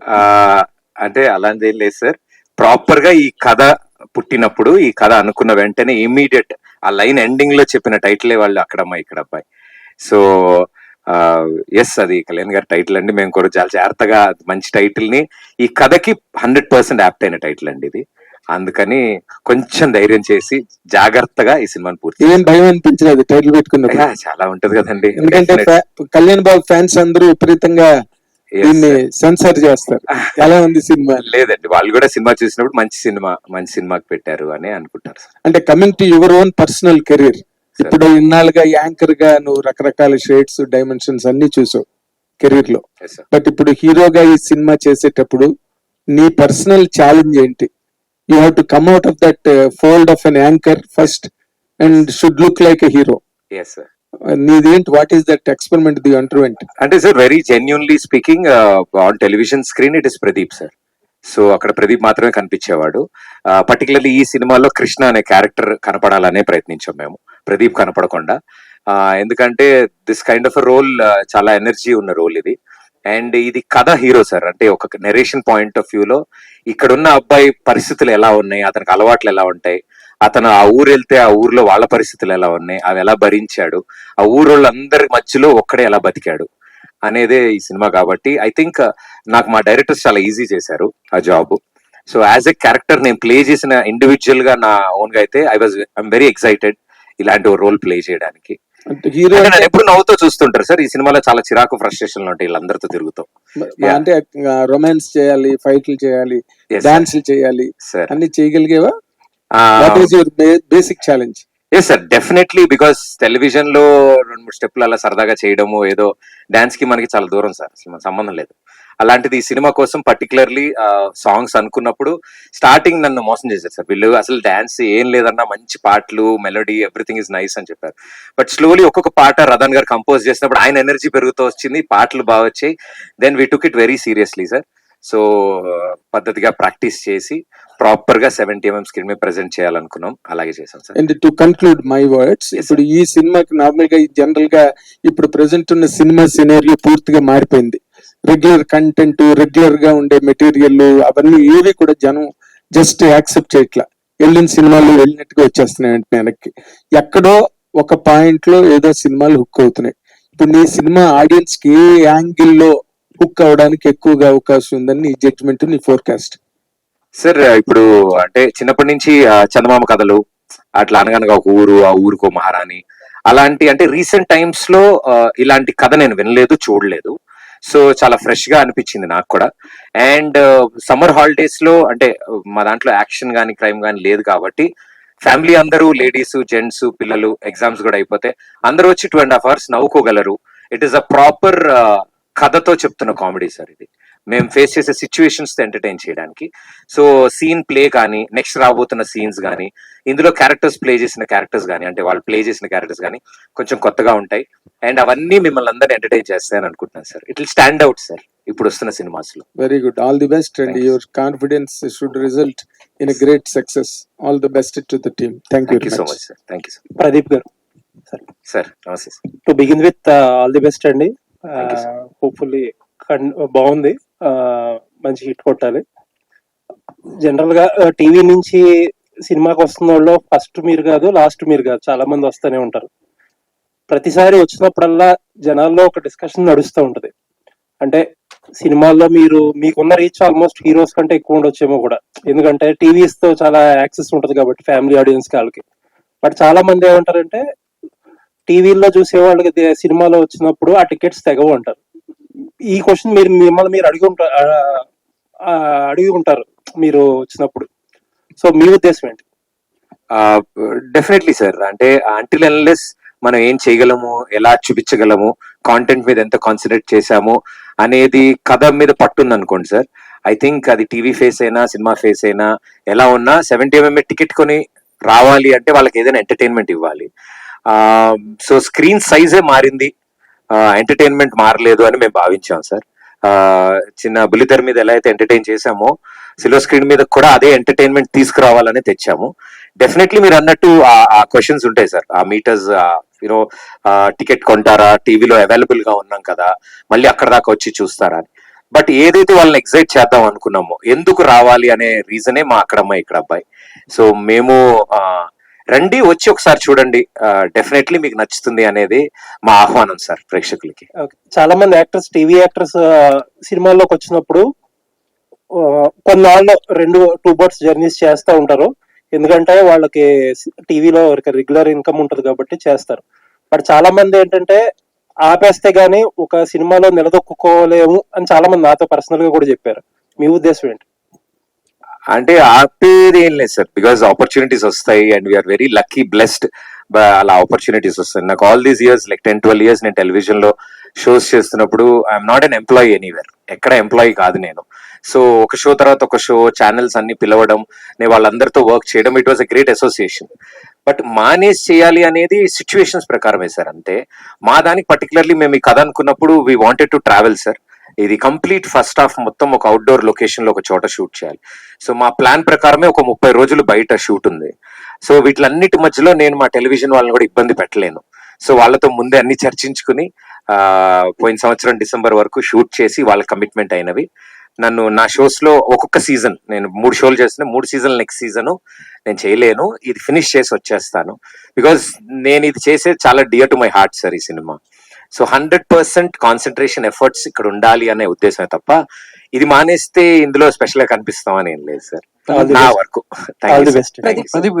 ఆ, అంటే అలాంటి ఏం లేదు సార్. ప్రాపర్గా ఈ కథ పుట్టినప్పుడు ఈ కథ అనుకున్న వెంటనే ఇమీడియట్ ఆ లైన్ ఎండింగ్లో చెప్పిన టైటిలే వాళ్ళు అక్కడమ్మా ఇక్కడ అబ్బాయి సో ఎస్ అది కళ్యాణ్ గారి టైటిల్ అండి. మేము కూడా చాలా జాగ్రత్తగా మంచి టైటిల్ని ఈ కథకి హండ్రెడ్ పర్సెంట్ యాప్ట్ అయిన టైటిల్ అండి ఇది. అందుకని కొంచెం ధైర్యం చేసి జాగ్రత్తగా ఈ సినిమాని పూర్తి ఏం భయం అనిపించలేదు టైటిల్ పెట్టుకున్నప్పుడు. యా, చాలా ఉంటది కదండి. ఎందుకంటే కళ్యాణ్ బాబు ఫ్యాన్స్ అందరూ విపరీతంగా దీన్ని. సెన్సార్ చేస్తారు. ఎలా ఉంది సినిమా? లేదండి వాళ్ళు కూడా సినిమా చూసినప్పుడు మంచి సినిమా మంచి సినిమాకి పెట్టారు అని అనుకుంటారు సార్. అంటే coming to your own personal career. ఇప్పుడు ఇన్నాళ్ళుగా యాంకర్గా నువ్వు రకరకాల షేడ్స్ డైమెన్షన్స్ అన్ని చూసావు కెరీర్లో. బట్ ఇప్పుడు హీరోగా ఈ సినిమా చేసేటప్పుడు నీ పర్సనల్ ఛాలెంజ్ ఏంటి? You have to come out of that fold of an anchor first and should look like a hero. Sir. నీదేంటి? What is that experiment the underwent అంటే sir very genuinely speaking on television screen it is Pradeep sir so అక్కడ ప్రదీప్ మాత్రమే కనిపించేవాడు. Uh, particularly ఈ సినిమాలో కృష్ణ అనే character కనపడాలనే ప్రయత్నించాం మేము. ప్రదీప్ కనపడకుండా. Uh, ఎందుకంటే this kind of role చాలా ఎనర్జీ ఉన్న రోల్ ఇది. అండ్ ఇది కథ హీరో సార్ అంటే ఒక నెరేషన్ పాయింట్ ఆఫ్ వ్యూలో ఇక్కడున్న అబ్బాయి పరిస్థితులు ఎలా ఉన్నాయి అతనికి అలవాట్లు ఎలా ఉంటాయి అతను ఆ ఊరు వెళ్తే ఆ ఊర్లో వాళ్ళ పరిస్థితులు ఎలా ఉన్నాయి? అవి ఎలా భరించాడు? ఆ ఊరోళ్ళందరి మధ్యలో ఒక్కడే ఎలా బతికాడు? అనేదే ఈ సినిమా కాబట్టి ఐ థింక్ నాకు మా డైరెక్టర్స్ చాలా ఈజీ చేశారు ఆ job. So as a character నేను ప్లే చేసిన ఇండివిజువల్గా నా ఓన్గా అయితే I was I'm very excited ఇలాంటి రోల్ ప్లే చేయడానికి. హీరో ఎప్పుడు నవ్వుతూ చూస్తుంటారు సార్ ఈ సినిమాలో చాలా చిరాకు ఫ్రస్ట్రేషన్ ఉంటాయి వీళ్ళందరితో తిరుగుతాం. అంటే రొమాన్స్ చేయాలి ఫైట్లు చేయాలి. డాన్సులు చేయాలి అన్ని చేయగలిగేవా? Basic challenge yes sir definitely because టెలివిజన్లో రెండు మూడు స్టెప్లు అలా సరదాగా చేయడము ఏదో డాన్స్కి మనకి చాలా దూరం సార్. అసలు మన సంబంధం లేదు. అలాంటిది ఈ సినిమా కోసం పర్టికులర్లీ సాంగ్స్ అనుకున్నప్పుడు స్టార్టింగ్ నన్ను మోసం చేశారు సార్. వీళ్ళు అసలు డాన్స్ ఏం లేదన్నా మంచి పాటలు మెలోడీ ఎవ్రీథింగ్ ఇస్ నైస్ అని చెప్పారు. బట్ స్లోలీ ఒక్కొక్క పాట రతన్ గారు కంపోజ్ చేసినప్పుడు ఆయన ఎనర్జీ పెరుగుతూ వచ్చింది పాటలు బాగా వచ్చాయి. Then we took it very seriously sir so పద్ధతిగా ప్రాక్టీస్ చేసి ప్రాపర్గా సెవెంటీ ఎంఎం స్క్రీన్ మీద ప్రెజెంట్ చేయాలనుకున్నాం. అలాగే చేసాం sir. And to conclude my words ఇప్పుడు ఈ సినిమాకి నార్మల్గా జనరల్గా ఇప్పుడు ప్రెసెంట్ ఉన్న సినిమా సినేరియో పూర్తిగా మారిపోయింది. రెగ్యులర్ కంటెంట్ రెగ్యులర్గా ఉండే మెటీరియల్ అవన్నీ ఏవి కూడా జనం జస్ట్ యాక్సెప్ట్ చేయట్లా. వెళ్ళిన సినిమాలు వెళ్ళినట్టుగా వచ్చేస్తున్నాయి వెంటనే వెనక్కి. ఎక్కడో ఒక పాయింట్లో ఏదో సినిమాలు హుక్ అవుతున్నాయి. ఇప్పుడు నీ సినిమా ఆడియన్స్కి ఏ యాంగిల్లో హుక్ అవడానికి ఎక్కువగా అవకాశం ఉందని నీ జడ్జ్మెంట్ నీ ఫోర్కాస్ట్ సార్ ఇప్పుడు అంటే చిన్నప్పటి నుంచి చందమామ కథలు అట్లా అనగనగా ఒక ఊరు ఆ ఊరుకో మహారాణి అలాంటి అంటే రీసెంట్ టైమ్స్లో ఇలాంటి కథ నేను వినలేదు చూడలేదు. సో చాలా ఫ్రెష్గా అనిపించింది నాకు కూడా. అండ్ సమ్మర్ హాలిడేస్లో అంటే మా దాంట్లో యాక్షన్ గానీ క్రైమ్ గానీ లేదు కాబట్టి ఫ్యామిలీ అందరూ లేడీస్ జెంట్స్ పిల్లలు ఎగ్జామ్స్ కూడా అయిపోతే అందరూ వచ్చి టూ అండ్ హాఫ్ అవర్స్ నవ్వుకోగలరు. ఇట్ ఈస్ అ ప్రాపర్ కథతో చెప్తున్న కామెడీ సార్ ఇది. మేము ఫేస్ చేసే సిచ్యువేషన్స్ ఎంటర్టైన్ చేయడానికి. సో సీన్ ప్లే కానీ నెక్స్ట్ రాబోతున్న సీన్స్ కానీ ఇందులో క్యారెక్టర్స్ ప్లే చేసిన క్యారెక్టర్స్ కానీ అంటే వాళ్ళు ప్లే చేసిన క్యారెక్టర్స్ కానీ కొంచెం కొత్తగా ఉంటాయి. అండ్ అవన్నీ మిమ్మల్ని అందరినీ ఎంటర్టైన్ చేస్తాయని అనుకుంటున్నాను sir. It will stand out sir ఇప్పుడు వస్తున్న సినిమాస్లో. Very good all the best and. Your confidence should result in great success all the best to the team thank you so much sir thank you Pradeep garu. Sir నమస్తే sir to begin with all the best అండి. Hopefully బాగుంది. మంచి hit కొట్టాలి. జనరల్గా TV నుంచి సినిమాకి వస్తున్న వాళ్ళు ఫస్ట్ మీరు కాదు లాస్ట్ మీరు కాదు చాలా మంది వస్తూనే ఉంటారు. ప్రతిసారి వచ్చినప్పుడల్లా జనాల్లో ఒక డిస్కషన్ నడుస్తూ ఉంటది. అంటే సినిమాల్లో మీరు మీకున్న రీచ్ ఆల్మోస్ట్ హీరోస్ కంటే ఎక్కువ ఉండొచ్చేమో కూడా. ఎందుకంటే టీవీస్తో చాలా యాక్సెస్ ఉంటది కాబట్టి ఫ్యామిలీ ఆడియన్స్ వాళ్ళకి. బట్ చాలా మంది ఏమంటారంటే టీవీల్లో చూసే వాళ్ళకి సినిమాలో వచ్చినప్పుడు ఆ టికెట్స్ తెగవు అంటారు ఈ క్వశ్చన్ మీరు మిమ్మల్ని మీరు అడిగి ఉంటారు అడిగి ఉంటారు మీరు వచ్చినప్పుడు. సో మీ ఉద్దేశం ఏంటి? డెఫినెట్లీ సార్ అంటే అంటిల్ అన్లెస్ మనం ఏం చేయగలము ఎలా చూపించగలము కాంటెంట్ మీద ఎంత కాన్సన్ట్రేట్ చేశాము అనేది కథ మీద పట్టుంది అనుకోండి సార్ ఐ థింక్ అది టీవీ ఫేస్ అయినా సినిమా ఫేస్ అయినా ఎలా ఉన్నా సెవెంటీ ఎంఎం టికెట్ కొని రావాలి అంటే వాళ్ళకి ఏదైనా ఎంటర్టైన్మెంట్ ఇవ్వాలి. సో స్క్రీన్ సైజే మారింది. ఎంటర్టైన్మెంట్ మారలేదు అని మేము భావించాం సార్. చిన్న బుల్లితెర మీద ఎలా అయితే ఎంటర్టైన్ చేశామో సిల్వర్ స్క్రీన్ మీద కూడా అదే ఎంటర్టైన్మెంట్ తీసుకురావాలని తెచ్చాము. డెఫినెట్లీ మీరు అన్నట్టు ఆ- క్వశ్చన్స్ ఉంటాయి సార్. ఆ మీటర్స్ యూనో టికెట్ కొంటారా టీవీలో అవైలబుల్గా ఉన్నాం కదా మళ్ళీ అక్కడ దాకా వచ్చి చూస్తారా అని. బట్ ఏదైతే వాళ్ళని ఎగ్జైట్ చేద్దాం అనుకున్నామో ఎందుకు రావాలి అనే రీజనే మా అక్కడ అమ్మాయి ఇక్కడ అబ్బాయి సో మేము రండి వచ్చి ఒకసారి చూడండి. డెఫినెట్లీ మీకు నచ్చుతుంది అనేది మా ఆహ్వానం సార్ ప్రేక్షకులకి. చాలా మంది యాక్టర్స్ టీవీ యాక్టర్స్ సినిమాల్లోకి వచ్చినప్పుడు కొన్నాళ్ళు రెండు టూ బర్డ్స్ జర్నీస్ చేస్తూ ఉంటారు. ఎందుకంటే వాళ్ళకి టీవీలో రెగ్యులర్ ఇన్కమ్ ఉంటుంది కాబట్టి చేస్తారు. బట్ చాలా మంది ఏంటంటే ఆపేస్తే గానీ ఒక సినిమాలో నిలదొక్కుకోలేము అని చాలా మంది నాతో పర్సనల్గా కూడా చెప్పారు. మీ ఉద్దేశం ఏంటి? అంటే ఆపేది ఏం లేదు సార్. బికాస్ ఆపర్చునిటీస్ వస్తాయి and we're very lucky blessed అలా ఆపర్చునిటీస్ వస్తాయి. నాకు all these years like ten twelve years నేను టెలివిజన్లో షోస్ చేస్తున్నప్పుడు I'm not an employee anywhere ఎక్కడ ఎంప్లాయీ కాదు నేను. సో ఒక షో తర్వాత ఒక షో ఛానల్స్ అన్ని పిలవడం నేను వాళ్ళందరితో వర్క్ చేయడం it was a great association but manage చేయాలి అనేది సిచ్యువేషన్స్ ప్రకారమే సార్ అంతే. మా దానికి పర్టికులర్లీ మేము ఈ కథ అనుకున్నప్పుడు we wanted to travel sir ఇది కంప్లీట్ ఫస్ట్ హాఫ్ మొత్తం ఒక అవుట్డోర్ లొకేషన్లో ఒక చోట షూట్ చేయాలి. సో మా ప్లాన్ ప్రకారమే ఒక ముప్పై రోజులు బయట షూట్ ఉంది. సో వీటిలన్నిటి మధ్యలో నేను మా టెలివిజన్ వాళ్ళని కూడా ఇబ్బంది పెట్టలేను. సో వాళ్ళతో ముందే అన్ని చర్చించుకుని పోయిన సంవత్సరం డిసెంబర్ వరకు షూట్ చేసి వాళ్ళ కమిట్మెంట్ అయినవి. నన్ను నా షోస్లో ఒక్కొక్క సీజన్ నేను మూడు షోలు చేస్తున్నా మూడు సీజన్ నెక్స్ట్ సీజన్ నేను చేయలేను. ఇది ఫినిష్ చేసి వచ్చేస్తాను. బికాజ్ నేను ఇది చేసే చాలా dear to my heart sir ఈ cinema. So hundred percent concentration efforts ఇక్కడ ఉండాలి అనే ఉద్దేశమే తప్ప ఇది మానేస్తే ఇందులో స్పెషల్గా కనిపిస్తామని ఏం లేదు సార్ నా. వరకు. ఆల్ ది బెస్ట్ ప్రదీప్ గారు